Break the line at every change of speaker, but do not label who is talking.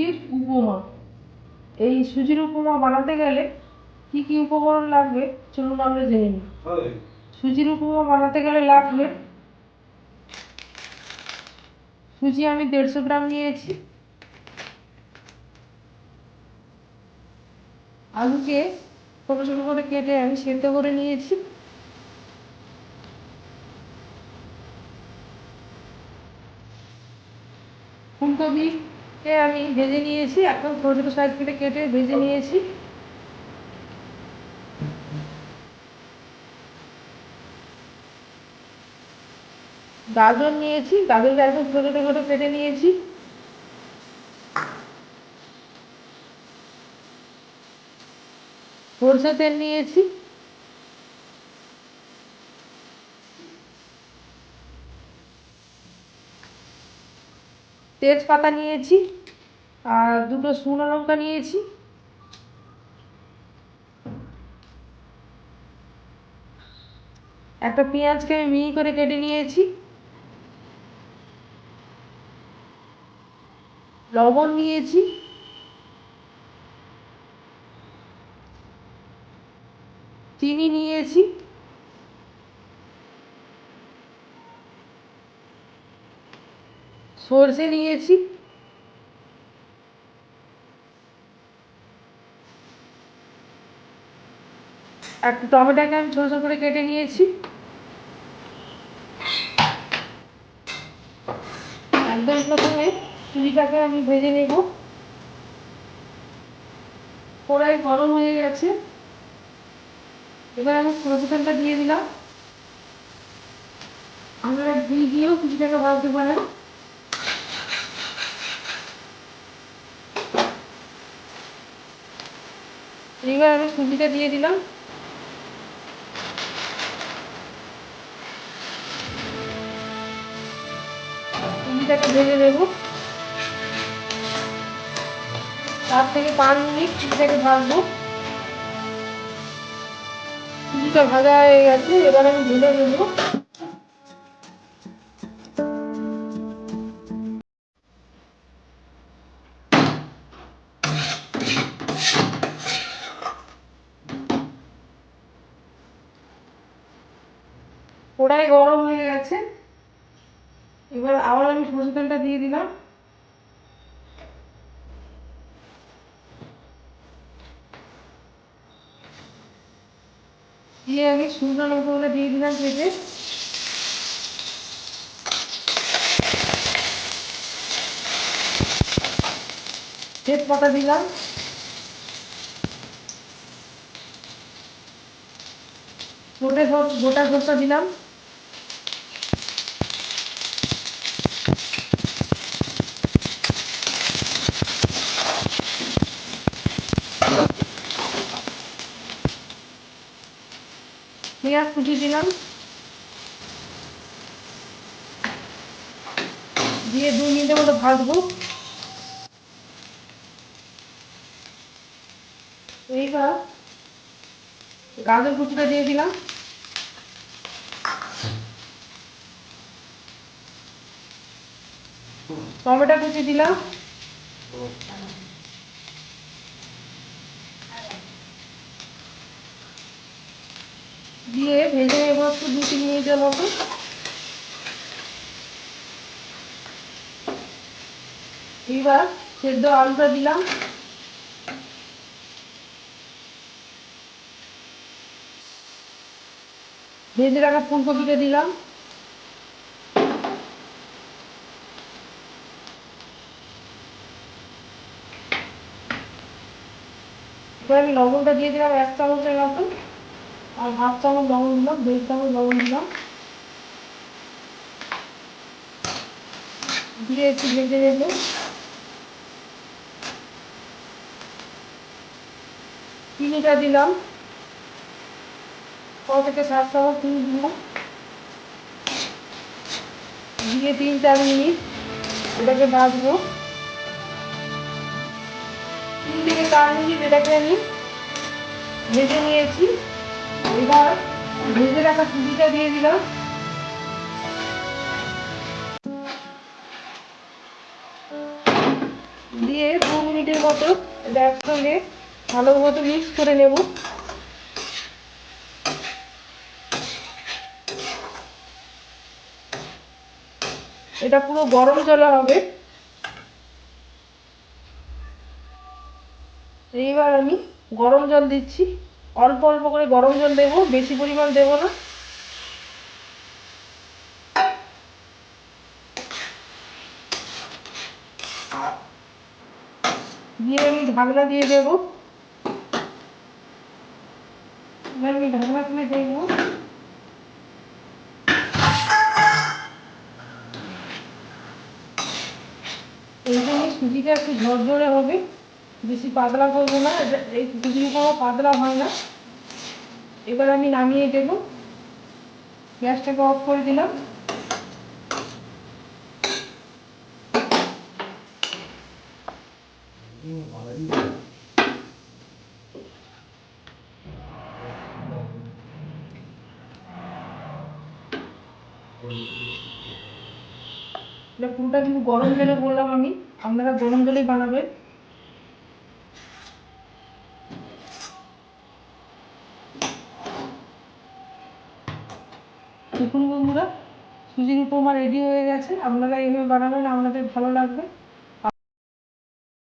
সুজির উপমা। এই সুজির উপমা বানাতে গেলে কি কি উপকরণ লাগবে? চলুন আমরা জেনে নিই। সুজির উপমা বানাতে গেলে লাগবে সুজি আমি দেড়শো গ্রাম নিয়েছি। আলুকে ছোটো ছোটো করে কেটে আমি সেদ্ধ করে নিয়েছি। ফুলকপিকে আমি ভেজে নিয়েছি একদম ছোটো ছোটো সাইজ করে কেটে ভেজে নিয়েছি। গাজর নিয়েছি গাজরকে একদম ছোটো ছোটো করে কেটে নিয়েছি। সরষে তেল নিয়েছি। তেজপাতা নিয়েছি। আর দুটো শুকনো লঙ্কা নিয়েছি। একটা পেঁয়াজকে আমি মিহি করে কেটে নিয়েছি। লবণ নিয়েছি। চিনি নিয়েছি। সর্ষে নিয়েছি। একটা টমেটোকে আমি ছোটো ছোটো করে কেটে নিয়েছি। একদম প্রথমে চুরিটাকে আমি ভেজে নেব। কড়াই গরম হয়ে গেছে। এবার আমি সরষেটা দিয়ে দিলাম। আপনারা ঘি দিয়েও কিছুটাকে ভাজতে পারেন। এবার আমি সুজিটা দিয়ে দিলাম। ভেজে দেবো চার থেকে পাঁচ মিনিট সুজিটাকে ভাজবো। সুজিটা ভাজা হয়ে গেছে, এবার আমি ঢেলে দেবো কড়াই গরম হয়ে গেছে। এবার আবার আমি সরষে তেলটা দিয়ে দিলাম। দিয়ে আমি শুকনো লঙ্কাগুলো দিয়ে দিলাম কেটে। তেজপাতা দিলাম। গোটা গোটা সরষা দিলাম। পেঁয়াজ কুচি দিলাম। দিয়ে দু মিনিটের মতো ভাজবো। এইবার গাজর কুচিটা দিয়ে দিলাম। টমেটো কুচি দিলাম। দিয়ে ভেজে নেব একটু দু, তিন মিনিটের মতো। এবার সেদ্ধ আলুটা দিলাম। ভেজে রাখা ফুলকপিটা দিলাম। আমি লবণটা দিয়ে দিলাম এক চামচের মতো। আর হাফ চামচ লবণ দিলাম, দেড় চামচ লবণ দিলাম। দিয়ে একটু ভেজে নেব। চিনিটা দিলাম। ছ থেকে সাত চামচ চিনি দিলাম। দিয়ে তিন চার মিনিট এটাকে ভাজবো। তিন থেকে চার মিনিট এটাকে আমি ভেজে নিয়েছি। এবার ভেজে রাখা সুজিটা দিয়ে দিলাম। দিয়ে দু মিনিটের মতো এটা একসঙ্গে ভালো মতো মিক্স করে নেব। এটা পুরো গরম জলে হবে। এইবার আমি গরম জল দিচ্ছি। অল্প অল্প করে গরম জল দেবো, বেশি পরিমাণ দেবো না। দিয়ে আমি ঢাকনা দিয়ে দেবো। আমি ঢাকনা খুলে দেখব। এই জন্য সুজিটা একটু ঝরঝরে হবে। বেশি পাতলা করব না এই সুজি উপমা পাতলা হয় না। এবার আমি নামিয়ে দেবো। গ্যাসটাকে অফ করে দিলাম। পুরোটা কিন্তু গরম জলে বললাম আমি। আপনারা গরম জলেই বানাবেন। দেখুন বন্ধুরা সুজির উপমা রেডি হয়ে গেছে। আপনারা এইভাবে বানাবেন আপনাদের ভালো লাগবে।